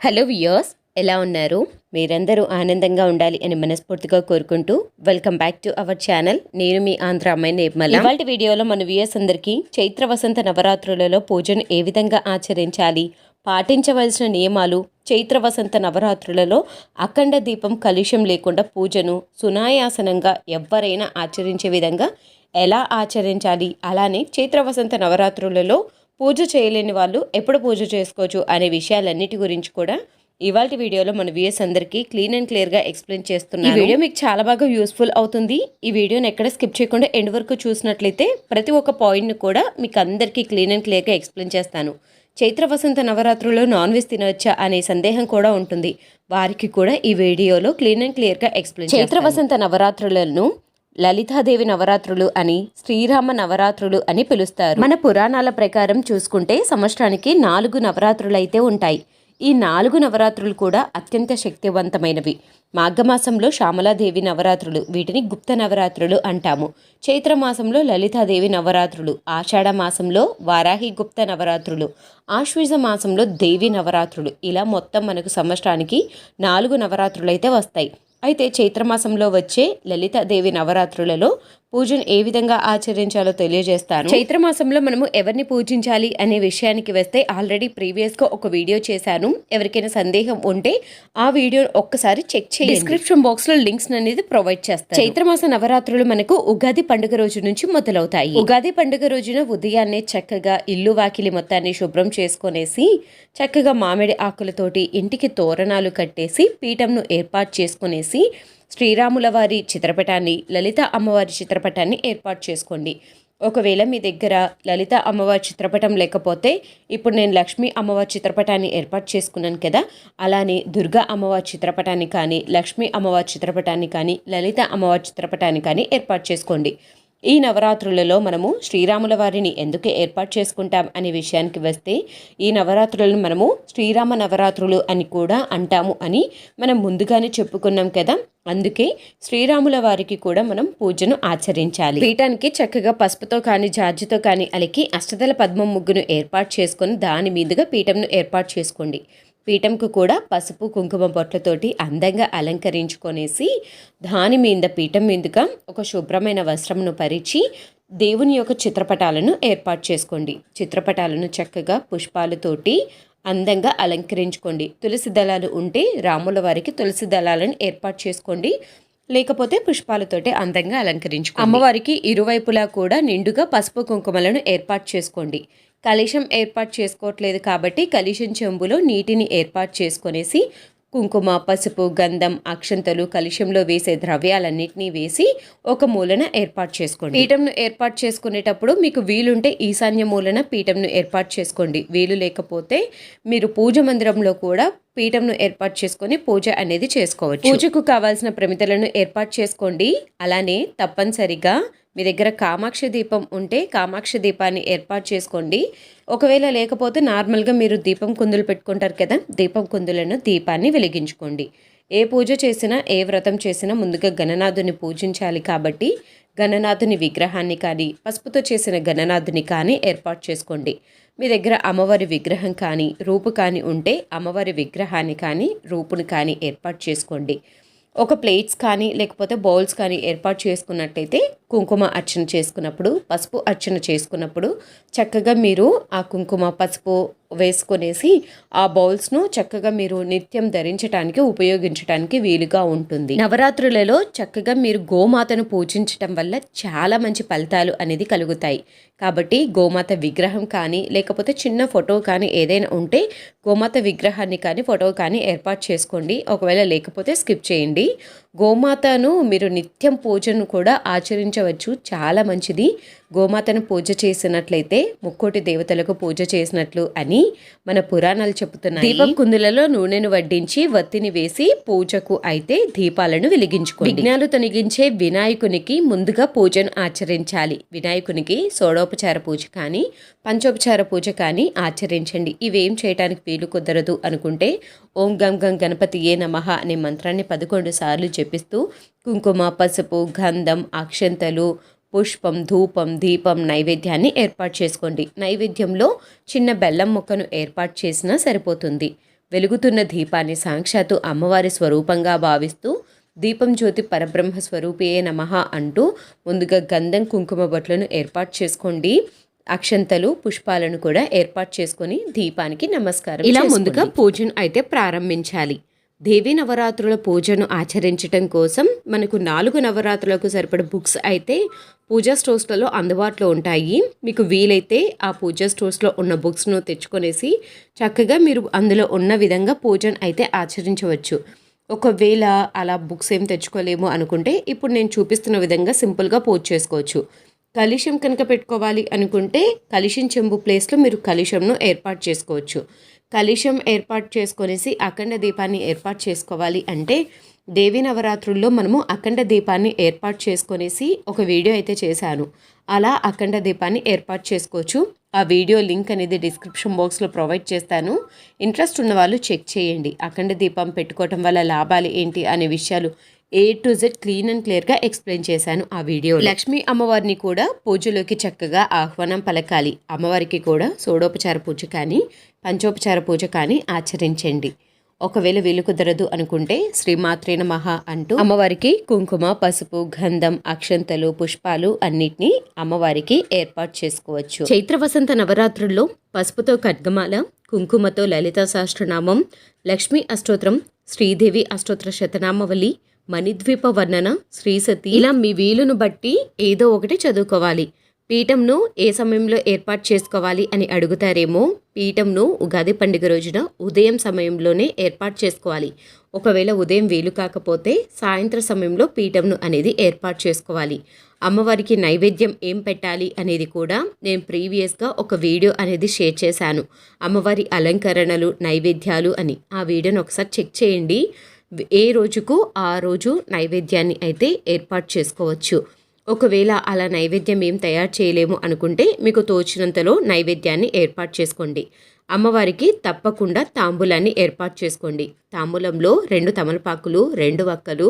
Hello viewers ఎలా ఉన్నారు? మీరందరూ ఆనందంగా ఉండాలి అని మనస్ఫూర్తిగా కోరుకుంటూ welcome back to our channel. నేను మీ ఆంధ్ర అమ్మాయి నిర్మల. ఇవాళ వీడియోలో మన వియర్స్ అందరికీ చైత్ర వసంత నవరాత్రులలో పూజను ఏ విధంగా ఆచరించాలి పాటించవలసిన నియమాలు చైత్ర వసంత నవరాత్రులలో అఖండ దీపం కలుషం లేకుండా పూజను సునాయాసనంగా ఎవ్వరైనా ఆచరించే విధంగా ఎలా ఆచరించాలి? అలానే చైత్ర వసంత నవరాత్రులలో పూజ చేయలేని వాళ్ళు ఎప్పుడు పూజ చేసుకోవచ్చు అనే విషయాలన్నిటి గురించి కూడా ఇవాళ వీడియోలో మన వ్యూయర్స్ అందరికీ క్లీన్ అండ్ క్లియర్గా ఎక్స్ప్లెయిన్ చేస్తున్నాను. ఈ వీడియో మీకు చాలా బాగా యూస్ఫుల్ అవుతుంది. ఈ వీడియోని ఎక్కడ స్కిప్ చేయకుండా ఎండ్ వరకు చూసినట్లయితే ప్రతి ఒక్క పాయింట్ని కూడా మీకు అందరికీ క్లీన్ అండ్ క్లియర్గా ఎక్స్ప్లెయిన్ చేస్తాను. చైత్ర వసంత నవరాత్రుల్లో నాన్ వెజ్ తినవచ్చా అనే సందేహం కూడా ఉంటుంది. వారికి కూడా ఈ వీడియోలో క్లీన్ అండ్ క్లియర్గా ఎక్స్ప్లెయిన్ చైత్ర వసంత నవరాత్రులను లలితాదేవి నవరాత్రులు అని శ్రీరామ నవరాత్రులు అని పిలుస్తారు. మన పురాణాల ప్రకారం చూసుకుంటే సంవత్సరానికి నాలుగు నవరాత్రులు అయితే ఉంటాయి. ఈ నాలుగు నవరాత్రులు కూడా అత్యంత శక్తివంతమైనవి. మాఘమాసంలో శ్యామలాదేవి నవరాత్రులు వీటిని గుప్త నవరాత్రులు అంటాము. చైత్రమాసంలో లలితాదేవి నవరాత్రులు ఆషాఢ మాసంలో వారాహి గుప్త నవరాత్రులు ఆశ్వీజ మాసంలో దేవి నవరాత్రులు. ఇలా మొత్తం మనకు సంవత్సరానికి నాలుగు నవరాత్రులు అయితే వస్తాయి. అయితే చైత్రమాసంలో వచ్చే లలితాదేవి నవరాత్రులలో పూజను ఏ విధంగా ఆచరించాలో తెలియజేస్తాను. చైత్రమాసంలో మనము ఎవరిని పూజించాలి అనే విషయానికి వస్తే ఆల్రెడీ ప్రీవియస్గా ఒక వీడియో చేశాను. ఎవరికైనా సందేహం ఉంటే ఆ వీడియో ఒక్కసారి చెక్ చేయండి. డిస్క్రిప్షన్ బాక్స్లో లింక్స్ అనేది ప్రొవైడ్ చేస్తాను. చైత్రమాస నవరాత్రులు మనకు ఉగాది పండుగ రోజు నుంచి మొదలవుతాయి. ఉగాది పండుగ రోజున ఉదయాన్నే చక్కగా ఇల్లు వాకిలి మొత్తాన్ని శుభ్రం చేసుకునేసి చక్కగా మామిడి ఆకులతోటి ఇంటికి తోరణాలు కట్టేసి పీఠంను ఏర్పాటు చేసుకునేసి శ్రీరాముల వారి చిత్రపటాన్ని లలిత అమ్మవారి చిత్రపటాన్ని ఏర్పాటు చేసుకోండి. ఒకవేళ మీ దగ్గర లలిత అమ్మవారి చిత్రపటం లేకపోతే ఇప్పుడు నేను లక్ష్మీ అమ్మవారి చిత్రపటాన్ని ఏర్పాటు చేసుకున్నాను కదా అలానే దుర్గా అమ్మవారి చిత్రపటాన్ని కానీ లక్ష్మీ అమ్మవారి చిత్రపటాన్ని కానీ లలిత అమ్మవారి చిత్రపటాన్ని కానీ ఏర్పాటు చేసుకోండి. ఈ నవరాత్రులలో మనము శ్రీరాముల వారిని ఎందుకు ఏర్పాటు చేసుకుంటాం అనే విషయానికి వస్తే ఈ నవరాత్రులను మనము శ్రీరామ నవరాత్రులు అని కూడా అంటాము అని మనం ముందుగానే చెప్పుకున్నాం కదా. అందుకే శ్రీరాముల వారికి కూడా మనం పూజను ఆచరించాలి. పీఠానికి చక్కగా పసుపుతో కానీ జార్జితో కానీ అలికి అష్టదల పద్మం ముగ్గును ఏర్పాటు చేసుకొని దాని మీదుగా పీఠంను ఏర్పాటు చేసుకోండి. పీఠంకు కూడా పసుపు కుంకుమ బొట్లతోటి అందంగా అలంకరించుకొనేసి దాని మీద పీఠం మీదుగా ఒక శుభ్రమైన వస్త్రమును పరిచి దేవుని యొక్క చిత్రపటాలను ఏర్పాటు చేసుకోండి. చిత్రపటాలను చక్కగా పుష్పాలతోటి అందంగా అలంకరించుకోండి. తులసి దళాలు ఉంటే రాముల వారికి తులసి దళాలను ఏర్పాటు చేసుకోండి. లేకపోతే పుష్పాలతోటి అందంగా అలంకరించుకోండి. అమ్మవారికి ఇరువైపులా కూడా నిండుగా పసుపు కుంకుమలను ఏర్పాటు చేసుకోండి. కలుషం ఏర్పాటు చేసుకోవట్లేదు కాబట్టి కలుషం చెంబులో నీటిని ఏర్పాటు చేసుకొనేసి కుంకుమ పసుపు గంధం అక్షంతలు కలుషంలో వేసే ద్రవ్యాలన్నింటినీ వేసి ఒక మూలన ఏర్పాటు చేసుకోండి. పీఠంను ఏర్పాటు చేసుకునేటప్పుడు మీకు వీలుంటే ఈశాన్య మూలన పీఠంను ఏర్పాటు చేసుకోండి. వీలు లేకపోతే మీరు పూజ మందిరంలో కూడా పీఠంను ఏర్పాటు చేసుకొని పూజ అనేది చేసుకోవచ్చు. పూజకు కావాల్సిన ప్రమితలను ఏర్పాటు చేసుకోండి. అలానే తప్పనిసరిగా మీ దగ్గర కామాక్ష దీపం ఉంటే కామాక్ష దీపాన్ని ఏర్పాటు చేసుకోండి. ఒకవేళ లేకపోతే నార్మల్గా మీరు దీపం కుందులు పెట్టుకుంటారు కదా దీపం కుందులను దీపాన్ని వెలిగించుకోండి. ఏ పూజ చేసినా ఏ వ్రతం చేసినా ముందుగా గణనాథుని పూజించాలి కాబట్టి గణనాథుని విగ్రహాన్ని కానీ పసుపుతో చేసిన గణనాథుని కానీ ఏర్పాటు చేసుకోండి. మీ దగ్గర అమ్మవారి విగ్రహం కానీ రూపు కానీ ఉంటే అమ్మవారి విగ్రహాన్ని కానీ రూపుని కానీ ఏర్పాటు చేసుకోండి. ఒక ప్లేట్స్ కానీ లేకపోతే బౌల్స్ కానీ ఏర్పాటు చేసుకున్నట్టయితే కుంకుమ అర్చన చేసుకున్నప్పుడు పసుపు అర్చన చేసుకున్నప్పుడు చక్కగా మీరు ఆ కుంకుమ పసుపు వేసుకొనేసి ఆ బౌల్స్ను చక్కగా మీరు నిత్యం ధరించడానికి ఉపయోగించడానికి వీలుగా ఉంటుంది. నవరాత్రులలో చక్కగా మీరు గోమాతను పూజించటం వల్ల చాలా మంచి ఫలితాలు అనేది కలుగుతాయి. కాబట్టి గోమాత విగ్రహం కానీ లేకపోతే చిన్న ఫోటో కానీ ఏదైనా ఉంటే గోమాత విగ్రహాన్ని కానీ ఫోటో కానీ ఏర్పాటు చేసుకోండి. ఒకవేళ లేకపోతే స్కిప్ చేయండి. గోమాతను మీరు నిత్యం పూజను కూడా ఆచరించవచ్చు. చాలా మంచిది. గోమాతను పూజ చేసినట్లయితే ముక్కోటి దేవతలకు పూజ చేసినట్లు అని మన పురాణాలు చెబుతున్నాయి. దీపం కుందులలో నూనెను వడ్డించి వత్తిని వేసి పూజకు అయితే దీపాలను వెలిగించుకోండి. విఘ్నాలు తొలగించే వినాయకునికి ముందుగా పూజను ఆచరించాలి. వినాయకునికి సోడోపచార పూజ కానీ పంచోపచార పూజ కానీ ఆచరించండి. ఇవేం చేయడానికి వీలు కుదరదు అనుకుంటే ఓం గం గం గణపతి ఏ నమః అనే మంత్రాన్ని పదకొండు సార్లు జపిస్తూ కుంకుమ పసుపు గంధం అక్షంతలు పుష్పం ధూపం దీపం నైవేద్యాన్ని ఏర్పాటు చేసుకోండి. నైవేద్యంలో చిన్న బెల్లం ముక్కను ఏర్పాటు చేసినా సరిపోతుంది. వెలుగుతున్న దీపాన్ని సాక్షాత్తు అమ్మవారి స్వరూపంగా భావిస్తూ దీపం జ్యోతి పరబ్రహ్మ స్వరూపియే నమః అంటూ ముందుగా గంధం కుంకుమ బొట్లను ఏర్పాటు చేసుకోండి. అక్షంతలు పుష్పాలను కూడా ఏర్పాటు చేసుకొని దీపానికి నమస్కారం ఇలా ముందుగా పూజను అయితే ప్రారంభించాలి. దేవీ నవరాత్రుల పూజను ఆచరించటం కోసం మనకు నాలుగు నవరాత్రులకు సరిపడ బుక్స్ అయితే పూజా స్టోర్స్లలో అందుబాటులో ఉంటాయి. మీకు వీలైతే ఆ పూజా స్టోర్స్లో ఉన్న బుక్స్ను తెచ్చుకొనేసి చక్కగా మీరు అందులో ఉన్న విధంగా పూజను అయితే ఆచరించవచ్చు. ఒకవేళ అలా బుక్స్ ఏం తెచ్చుకోలేము అనుకుంటే ఇప్పుడు నేను చూపిస్తున్న విధంగా సింపుల్గా పూజ చేసుకోవచ్చు. కలిశం కనుక పెట్టుకోవాలి అనుకుంటే కలిశం చెంబు ప్లేస్లో మీరు కలుషంను ఏర్పాటు చేసుకోవచ్చు. కలిశం ఏర్పాటు చేసుకొనేసి అఖండ దీపాన్ని ఏర్పాటు చేసుకోవాలి అంటే దేవీ నవరాత్రుల్లో మనము అఖండ దీపాన్ని ఏర్పాటు చేసుకొనేసి ఒక వీడియో అయితే చేశాను. అలా అఖండ దీపాన్ని ఏర్పాటు చేసుకోవచ్చు. ఆ వీడియో లింక్ అనేది డిస్క్రిప్షన్ బాక్స్లో ప్రొవైడ్ చేస్తాను. ఇంట్రెస్ట్ ఉన్న వాళ్ళు చెక్ చేయండి. అఖండ దీపం పెట్టుకోవటం వల్ల లాభాలు ఏంటి అనే విషయాలు A to Z clean and క్లియర్గా ఎక్స్ప్లెయిన్ చేశాను ఆ వీడియో లక్ష్మీ అమ్మవారిని కూడా పూజలోకి చక్కగా ఆహ్వానం పలకాలి. అమ్మవారికి కూడా సోడోపచార పూజ కానీ పంచోపచార పూజ కానీ ఆచరించండి. ఒకవేళ వీలు కుదరదు అనుకుంటే శ్రీమాత్రేన మహా అంటూ అమ్మవారికి కుంకుమ పసుపు గంధం అక్షంతలు పుష్పాలు అన్నిటినీ అమ్మవారికి ఏర్పాటు చేసుకోవచ్చు. చైత్ర వసంత నవరాత్రుల్లో పసుపుతో ఖడ్గమాల కుంకుమతో లలిత సహస్రనామం లక్ష్మీ అష్టోత్రం శ్రీదేవి అష్టోత్తర శతనామవళి మణిద్వీప వర్ణన శ్రీసతి ఇలా మీ వీలును బట్టి ఏదో ఒకటి చదువుకోవాలి. పీఠంను ఏ సమయంలో ఏర్పాటు చేసుకోవాలి అని అడుగుతారేమో పీఠంను ఉగాది పండుగ రోజున ఉదయం సమయంలోనే ఏర్పాటు చేసుకోవాలి. ఒకవేళ ఉదయం వీలు కాకపోతే సాయంత్ర సమయంలో పీఠంను అనేది ఏర్పాటు చేసుకోవాలి. అమ్మవారికి నైవేద్యం ఏం పెట్టాలి అనేది కూడా నేను ప్రీవియస్గా ఒక వీడియో అనేది షేర్ చేశాను. అమ్మవారి అలంకరణలు నైవేద్యాలు అని ఆ వీడియోని ఒకసారి చెక్ చేయండి. ఏ రోజుకు ఆ రోజు నైవేద్యాన్ని అయితే ఏర్పాటు చేసుకోవచ్చు. ఒకవేళ అలా నైవేద్యం ఏం తయారు చేయలేము అనుకుంటే మీకు తోచినంతలో నైవేద్యాన్ని ఏర్పాటు చేసుకోండి. అమ్మవారికి తప్పకుండా తాంబూలాన్ని ఏర్పాటు చేసుకోండి. తాంబూలంలో రెండు తమలపాకులు రెండు వక్కలు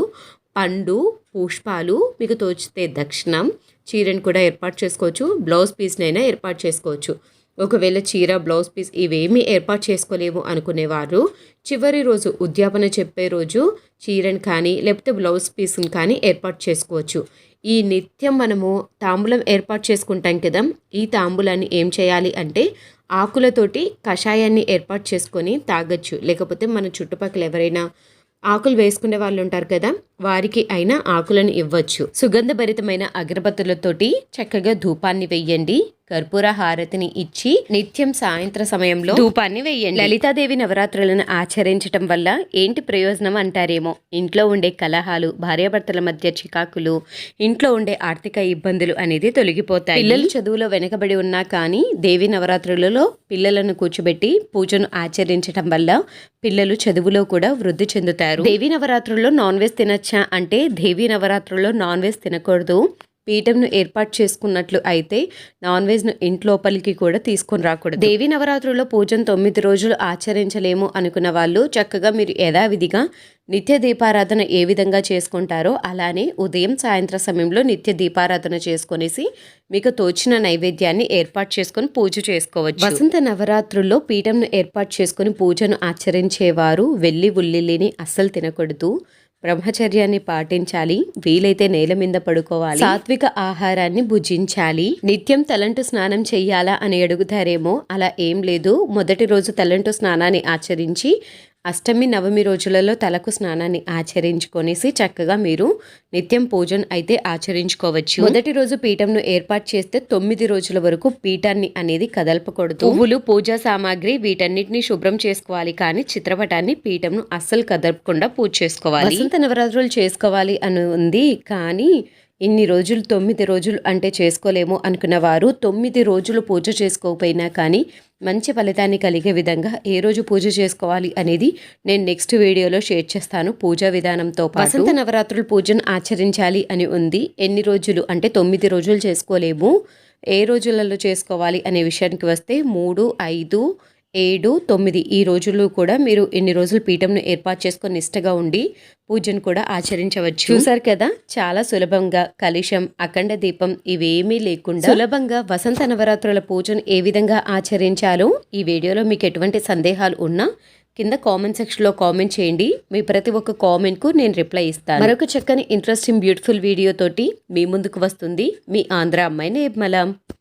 పండు పుష్పాలు మీకు తోచితే దక్షిణం చీరను కూడా ఏర్పాటు చేసుకోవచ్చు. బ్లౌజ్ పీస్నైనా ఏర్పాటు చేసుకోవచ్చు. ఒకవేళ చీర బ్లౌజ్ పీస్ ఇవేమీ ఏర్పాటు చేసుకోలేము అనుకునేవారు. చివరి రోజు ఉద్యాపన చెప్పే రోజు చీరను కానీ లేకపోతే బ్లౌజ్ పీస్ని కానీ ఏర్పాటు చేసుకోవచ్చు. ఈ నిత్యం మనము తాంబూలం ఏర్పాటు చేసుకుంటాం కదా ఈ తాంబూలాన్ని ఏం చేయాలి అంటే ఆకులతోటి కషాయాన్ని ఏర్పాటు చేసుకొని తాగొచ్చు. లేకపోతే మన చుట్టుపక్కల ఎవరైనా ఆకులు వేసుకునే వాళ్ళు ఉంటారు కదా వారికి అయినా ఆకులను ఇవ్వచ్చు. సుగంధభరితమైన అగరబత్తులతోటి చక్కగా ధూపాన్ని వెయ్యండి కర్పూర హారతిని ఇచ్చి నిత్యం సాయంత్ర సమయంలో ధూపాన్ని వెయ్యండి లలితాదేవి నవరాత్రులను ఆచరించటం వల్ల ఏంటి ప్రయోజనం అంటారేమో? ఇంట్లో ఉండే కలహాలు భార్యాభర్తల మధ్య చికాకులు ఇంట్లో ఉండే ఆర్థిక ఇబ్బందులు అనేది తొలగిపోతాయి. పిల్లలు చదువులో వెనకబడి ఉన్నా కానీ దేవి నవరాత్రులలో పిల్లలను కూర్చోబెట్టి పూజను ఆచరించటం వల్ల పిల్లలు చదువులో కూడా వృద్ధి చెందుతారు. దేవి నవరాత్రుల్లో నాన్ వెజ్ తినచ్చా అంటే దేవి నవరాత్రుల్లో నాన్ వెజ్ తినకూడదు. పీఠంను ఏర్పాటు చేసుకున్నట్లు అయితే నాన్ వెజ్ను ఇంట్లోపలికి కూడా తీసుకొని రాకూడదు. దేవి నవరాత్రుల్లో పూజను తొమ్మిది రోజులు ఆచరించలేము అనుకున్న వాళ్ళు చక్కగా మీరు యథావిధిగా నిత్య దీపారాధన ఏ విధంగా చేసుకుంటారో అలానే ఉదయం సాయంత్రం సమయంలో నిత్య దీపారాధన చేసుకునేసి మీకు తోచిన నైవేద్యాన్ని ఏర్పాటు చేసుకొని పూజ చేసుకోవచ్చు. వసంత నవరాత్రుల్లో పీఠంను ఏర్పాటు చేసుకొని పూజను ఆచరించేవారు వెల్లి ఉల్లిని అస్సలు తినకూడదు. బ్రహ్మచర్యాన్ని పాటించాలి వీలైతే నేల మీద పడుకోవాలి సాత్విక ఆహారాన్ని భుజించాలి నిత్యం తలంటు స్నానం చెయ్యాలా అని అడుగుతారేమో అలా ఏం లేదు. మొదటి రోజు తలంటు స్నానాన్ని ఆచరించి అష్టమి నవమి రోజులలో తలకు స్నానాన్ని ఆచరించుకొనేసి చక్కగా మీరు నిత్యం పూజను అయితే ఆచరించుకోవచ్చు. మొదటి రోజు పీఠంను ఏర్పాటు చేస్తే తొమ్మిది రోజుల వరకు పీఠాన్ని అనేది కదల్పకూడదు. పువ్వులు పూజా సామాగ్రి వీటన్నిటిని శుభ్రం చేసుకోవాలి కానీ చిత్రపటాన్ని పీఠంను అస్సలు కదలపకుండా పూజ చేసుకోవాలి. వసంత నవరాత్రులు చేసుకోవాలి అని ఉంది కానీ ఇన్ని రోజులు తొమ్మిది రోజులు అంటే చేసుకోలేము అనుకున్న వారు తొమ్మిది రోజులు పూజ చేసుకోకపోయినా కానీ మంచి ఫలితాన్ని కలిగే విధంగా ఏ రోజు పూజ చేసుకోవాలి అనేది నేను నెక్స్ట్ వీడియోలో షేర్ చేస్తాను. పూజా విధానంతో వసంత నవరాత్రులు పూజను ఆచరించాలి అని ఉంది. ఎన్ని రోజులు అంటే తొమ్మిది రోజులు చేసుకోలేము. ఏ రోజులలో చేసుకోవాలి అనే విషయానికి వస్తే మూడు ఐదు ఏడు తొమ్మిది ఈ రోజుల్లో కూడా మీరు ఎన్ని రోజులు పీఠంను ఏర్పాటు చేసుకొని నిష్టగా ఉండి పూజను కూడా ఆచరించవచ్చు. చూసారు కదా? చాలా సులభంగా కలిశం అఖండ దీపం ఇవేమీ లేకుండా సులభంగా వసంత నవరాత్రుల పూజను ఏ విధంగా ఆచరించాలో ఈ వీడియోలో మీకు ఎటువంటి సందేహాలు ఉన్నా కింద కామెంట్ సెక్షన్లో కామెంట్ చేయండి. మీ ప్రతి ఒక్క కామెంట్కు నేను రిప్లై ఇస్తాను. మరొక చక్కని ఇంట్రెస్టింగ్ బ్యూటిఫుల్ వీడియో తోటి మీ ముందుకు వస్తుంది. మీ ఆంధ్ర అమ్మాయి నిర్మల.